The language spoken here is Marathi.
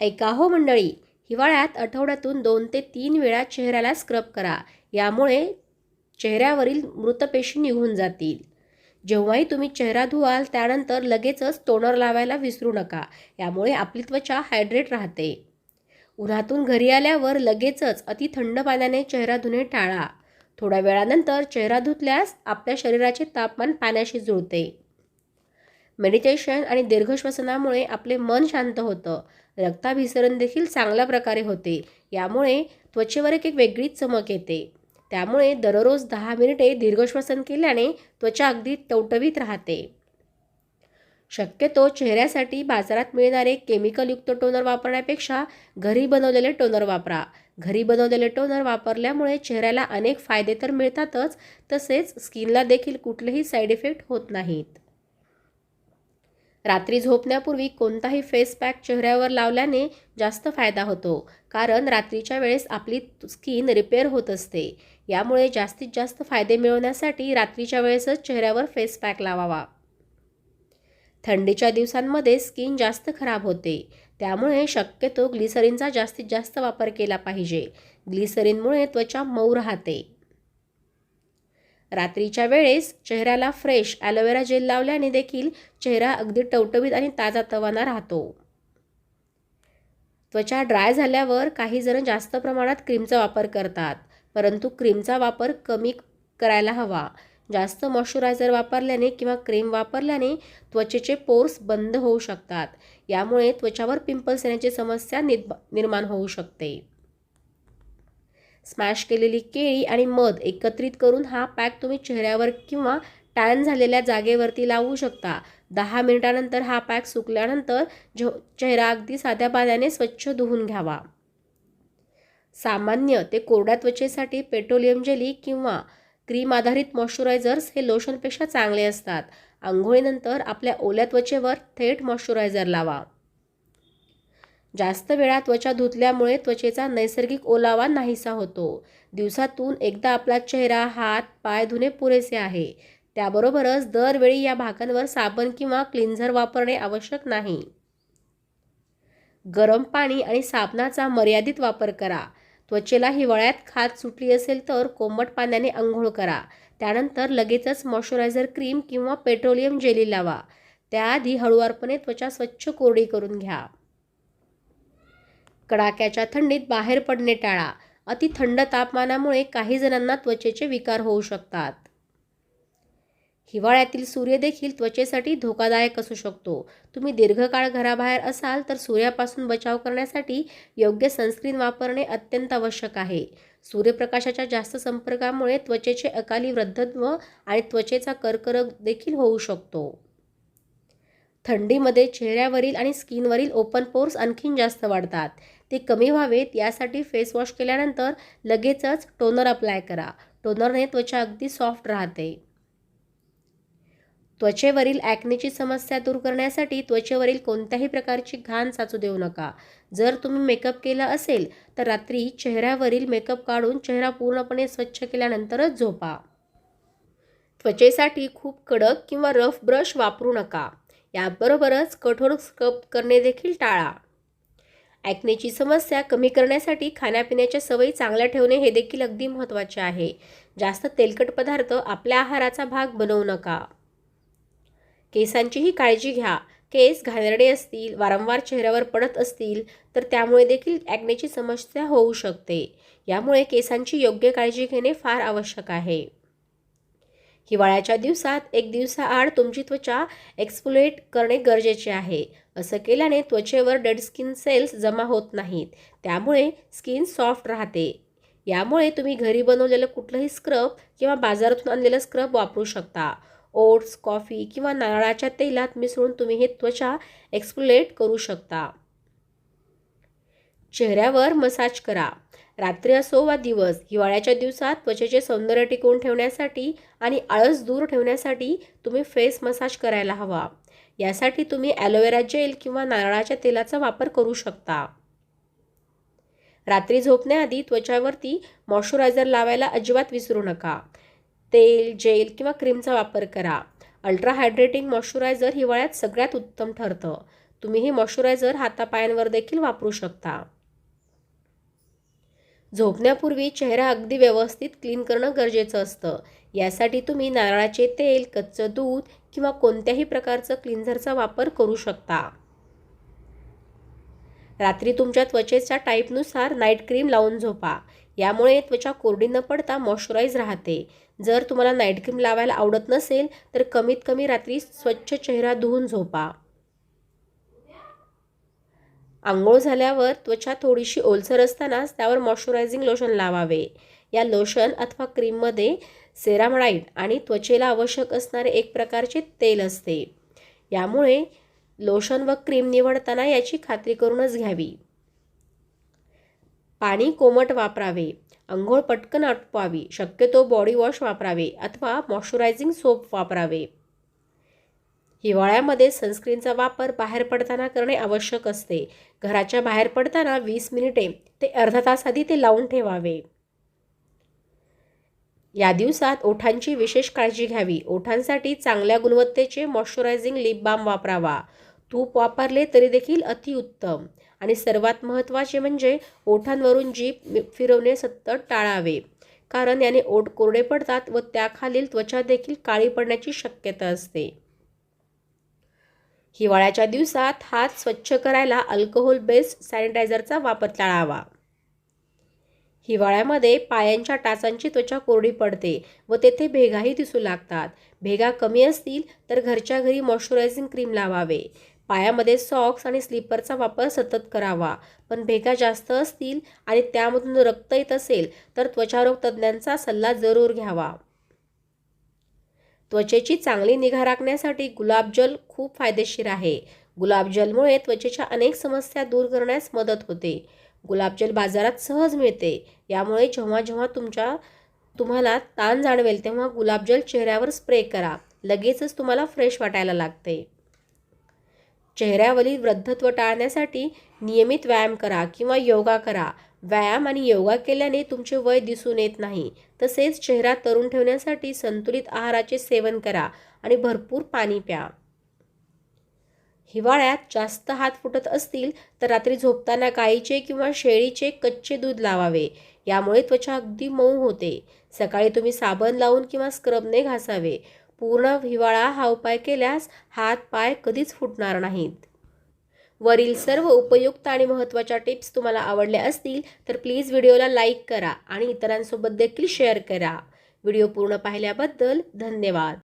ऐका हो मंडळी हिवाळ्यात आठवड्यातून दोन ते तीन वेळा चेहऱ्याला स्क्रब करा. यामुळे चेहऱ्यावरील मृतपेशी निघून जातील. जेव्हाही तुम्ही चेहरा धुवाल त्यानंतर लगेचच टोनर लावायला विसरू नका. यामुळे आपली त्वचा हायड्रेट राहते. उन्हातून घरी आल्यावर लगेचच अति थंड पाण्याने चेहरा धुणे टाळा. थोड्या वेळानंतर चेहरा धुतल्यास आपल्या शरीराचे तापमान पाण्याशी जुळते. मेडिटेशन आणि दीर्घश्वसनामुळे आपले मन शांत होतं. रक्ताभिसरण देखील चांगल्या प्रकारे होते. यामुळे त्वचेवर एक एक वेगळीच चमक येते. त्यामुळे दररोज दहा मिनिटे दीर्घश्वसन केल्याने त्वचा अगदी टवटवीत राहते. शक्यतो चेहऱ्यासाठी बाजारात मिळणारे केमिकलयुक्त टोनर वापरण्यापेक्षा घरी बनवलेले टोनर वापरा. घरी बनवलेले टोनर वापरल्यामुळे चेहऱ्याला अनेक फायदे तर मिळतातच तसेच स्किनला देखील कुठलेही साईड इफेक्ट होत नाहीत. रात्री झोपण्यापूर्वी कोणताही फेस पॅक चेहऱ्यावर लावल्याने जास्त फायदा होतो कारण रात्रीच्या वेळेस आपली स्किन रिपेअर होत असते. यामुळे जास्तीत जास्त फायदे मिळवण्यासाठी रात्रीच्या वेळेसच चेहऱ्यावर फेस पॅक लावावा. थंडीच्या दिवसांमध्ये स्किन जास्त खराब होते. त्यामुळे शक्यतो ग्लिसरीनचा जास्तीत जास्त वापर केला पाहिजे. ग्लिसरीनमुळे त्वचा मऊ राहते. रात्रीच्या वेळेस चेहऱ्याला फ्रेश ॲलोवेरा जेल लावल्याने देखील चेहरा अगदी टवटवीत आणि ताजा तवाना राहतो. त्वचा ड्राय झाल्यावर काही जण जास्त प्रमाणात क्रीमचा वापर करतात परंतु क्रीमचा वापर कमी करायला हवा. जास्त मॉइश्चरायझर वापरल्याने किंवा क्रीम वापरल्याने त्वचेचे पोर्स बंद होऊ शकतात. यामुळे त्वचावर पिंपल्स येण्याची समस्या निर्माण होऊ शकते. स्मॅश केलेली केळी आणि मध एकत्रित करून हा पॅक तुम्ही चेहऱ्यावर किंवा टॅन झालेल्या जागेवरती लावू शकता. दहा मिनिटानंतर हा पॅक सुकल्यानंतर जो चेहरा अगदी साध्या पाण्याने स्वच्छ धुवून घ्यावा. सामान्य ते कोरड्या त्वचेसाठी पेट्रोलियम जेली किंवा क्रीम आधारित मॉइश्चरायझर्स हे लोशनपेक्षा चांगले असतात. आंघोळीनंतर आपल्या ओल्या त्वचेवर थेट मॉइश्चरायझर लावा. जास्त वेळा त्वचा धुतल्यामुळे त्वचेचा नैसर्गिक ओलावा नाहीसा होतो. दिवसातून एकदा आपला चेहरा हात पाय धुणे पुरेसे आहे. त्याबरोबरच दरवेळी या भागांवर साबण किंवा क्लिन्झर वापरणे आवश्यक नाही. गरम पाणी आणि साबणाचा मर्यादित वापर करा. त्वचेला हिवाळ्यात खाज सुटली असेल तर कोमट पाण्याने आंघोळ करा. त्यानंतर लगेचच मॉइश्चरायझर क्रीम किंवा पेट्रोलियम जेली लावा. त्याआधी हळुवारपणे त्वचा स्वच्छ कोरडी करून घ्या. कडाक्याच्या थंडीत बाहेर पडणे टाळा. अति थंड तापमानामुळे काही जणांना त्वचेचे विकार होऊ शकतात. हिवाळ्यातील सूर्य देखील त्वचेसाठी धोकादायक असू शकतो. तुम्ही दीर्घकाळ घराबाहेर असाल तर सूर्यापासून बचाव करण्यासाठी योग्य सनस्क्रीन वापरणे अत्यंत आवश्यक आहे. सूर्यप्रकाशाच्या जास्त संपर्कामुळे त्वचेचे अकाली वृद्धत्व आणि त्वचेचा कर्करोग देखील होऊ शकतो. थंडीमध्ये चेहऱ्यावरील आणि स्किनवरील ओपन पोर्स आणखीन जास्त वाढतात. ते कमी व्हावेत यासाठी फेस वॉश केल्यानंतर लगेचच टोनर अप्लाय करा. टोनरने त्वचा अगदी सॉफ्ट राहते. त्वचेवरील ॲक्नेची समस्या दूर करण्यासाठी त्वचेवरील कोणत्याही प्रकारची घाण साचू देऊ नका. जर तुम्ही मेकअप केला असेल तर रात्री चेहऱ्यावरील मेकअप काढून चेहरा पूर्णपणे स्वच्छ केल्यानंतरच झोपा. त्वचेसाठी खूप कडक किंवा रफ ब्रश वापरू नका. याबरोबरच कठोर स्क्रब करणे देखील टाळा. ॲक्नेची समस्या कमी करण्यासाठी खाण्यापिण्याच्या सवयी चांगल्या ठेवणे हे देखील अगदी महत्त्वाचे आहे. जास्त तेलकट पदार्थ आपल्या आहाराचा भाग बनवू नका. केसांचीही काळजी घ्या. केस घाणेरडे असतील वारंवार चेहऱ्यावर पडत असतील तर त्यामुळे देखील ॲक्नेची समस्या होऊ शकते. यामुळे केसांची योग्य काळजी घेणे फार आवश्यक आहे. हिवाळ्याच्या दिवसात एक दिवसाआड तुमची त्वचा एक्सफोलेट करणे गरजेचे आहे. असं केल्याने त्वचेवर डेड स्किन सेल्स जमा होत नाहीत. त्यामुळे स्किन सॉफ्ट राहते. यामुळे तुम्ही घरी बनवलेलं कुठलंही स्क्रब किंवा बाजारातून आणलेलं स्क्रब वापरू शकता. ओट्स कॉफी किंवा नारळाच्या तेलात मिसळून तुम्ही हे त्वचा एक्सफोलेट करू शकता. चेहऱ्यावर मसाज करा. रात्री असो वा दिवस हिवाळ्याच्या दिवसात त्वचेचे सौंदर्य टिकवून ठेवण्यासाठी आणि आळस दूर ठेवण्यासाठी तुम्ही फेस मसाज करायला हवा. यासाठी तुम्ही ॲलोवेरा जेल किंवा नारळाच्या तेलाचा वापर करू शकता. रात्री झोपण्याआधी त्वचावरती मॉइश्चरायझर लावायला अजिबात विसरू नका. तेल जेल किंवा क्रीमचा वापर करा. अल्ट्रा हायड्रेटिंग मॉइश्चरायझर हिवाळ्यात सगळ्यात उत्तम ठरतं. तुम्ही हे मॉइश्चरायझर हातापायांवर देखील वापरू शकता. झोपण्यापूर्वी चेहरा अगदी व्यवस्थित क्लीन करणं गरजेचं असतं. यासाठी तुम्ही नारळाचे तेल कच्चं दूध किंवा कोणत्याही प्रकारचं क्लिन्झरचा वापर करू शकता. रात्री तुमच्या त्वचेच्या टाईपनुसार नाईट क्रीम लावून झोपा. यामुळे त्वचा कोरडी न पडता मॉइश्चराईज राहते. जर तुम्हाला नाईट क्रीम लावायला आवडत नसेल तर कमीत कमी रात्री स्वच्छ चेहरा धुवून झोपा. आंघोळ झाल्यावर त्वचा थोडीशी ओलसर असतानाच त्यावर मॉइश्चरायझिंग लोशन लावावे. या लोशन अथवा क्रीममध्ये सेरामडाईड आणि त्वचेला आवश्यक असणारे एक प्रकारचे तेल असते. यामुळे लोशन व क्रीम निवडताना याची खात्री करूनच घ्यावी. पाणी कोमट वापरावे. अंघोळ पटकन आटपावी. शक्यतो बॉडी वॉश वापरावे अथवा मॉइश्चरायझिंग सोप वापरावे. हिवाळ्यामध्ये सनस्क्रीनचा वापर बाहेर पडताना करणे आवश्यक असते. घराच्या बाहेर पडताना वीस मिनिटे ते अर्धा तास आधी ते लावून ठेवावे. या दिवसात ओठांची विशेष काळजी घ्यावी. ओठांसाठी चांगल्या गुणवत्तेचे मॉइश्चरायझिंग लिप बाम वापरावा. तूप वापरले तरी देखील अतिउत्तम आणि सर्वात महत्त्वाचे म्हणजे ओठांवरून जीप फिरवणे सतत टाळावे. कारण याने ओठ कोरडे पडतात व त्याखालील त्वचा देखील काळी पडण्याची शक्यता असते. हिवाळ्याच्या दिवसात हात स्वच्छ करायला अल्कोहोल बेस्ड सॅनिटायझरचा वापर टाळावा. हिवाळ्यामध्ये पायांच्या टाचांची त्वचा कोरडी पडते व तेथे भेगाही दिसू लागतात. भेगा कमी असतील तर घरच्या घरी मॉइश्चरायझिंग क्रीम लावावे. पायामध्ये सॉक्स आणि स्लीपरचा वापर सतत करावा. पण भेगा जास्त असतील आणि त्यामधून रक्त येत असेल तर त्वचारोग तज्ज्ञांचा सल्ला जरूर घ्यावा. त्वचेची चांगली निगा राखण्यासाठी गुलाबजल खूप फायदेशीर आहे. गुलाबजलमुळे त्वचेच्या अनेक समस्या दूर करण्यास मदत होते. गुलाबजल बाजारात सहज मिळते. यामुळे जेव्हा जेव्हा तुमच्या तुम्हाला ताण जाणवेल तेव्हा गुलाबजल चेहऱ्यावर स्प्रे करा. लगेचच तुम्हाला फ्रेश वाटायला लागते. चेहऱ्यावरील वृद्धत्व टाळण्यासाठी नियमित व्यायाम करा किंवा योगा करा. व्यायाम आणि योगा केल्याने तुमचे वय दिसून येत नाही. तसेच चेहरा तरुण ठेवण्यासाठी संतुलित आहाराचे सेवन करा आणि भरपूर पाणी प्या. हिवाळ्यात जास्त हात फुटत असतील तर रात्री झोपताना गाईचे किंवा शेळीचे कच्चे दूध लावावे. यामुळे त्वचा अगदी मऊ होते. सकाळी तुम्ही साबण लावून किंवा स्क्रबने घासावे. पूर्ण हिवाळा हा उपाय केल्यास हात पाय कधीच फुटणार नाहीत. वरील सर्व उपयुक्त आणि महत्त्वाच्या टिप्स तुम्हाला आवडल्या असतील तर प्लीज व्हिडिओला लाईक करा आणि इतरांसोबत देखील शेअर करा. व्हिडिओ पूर्ण पाहिल्याबद्दल धन्यवाद.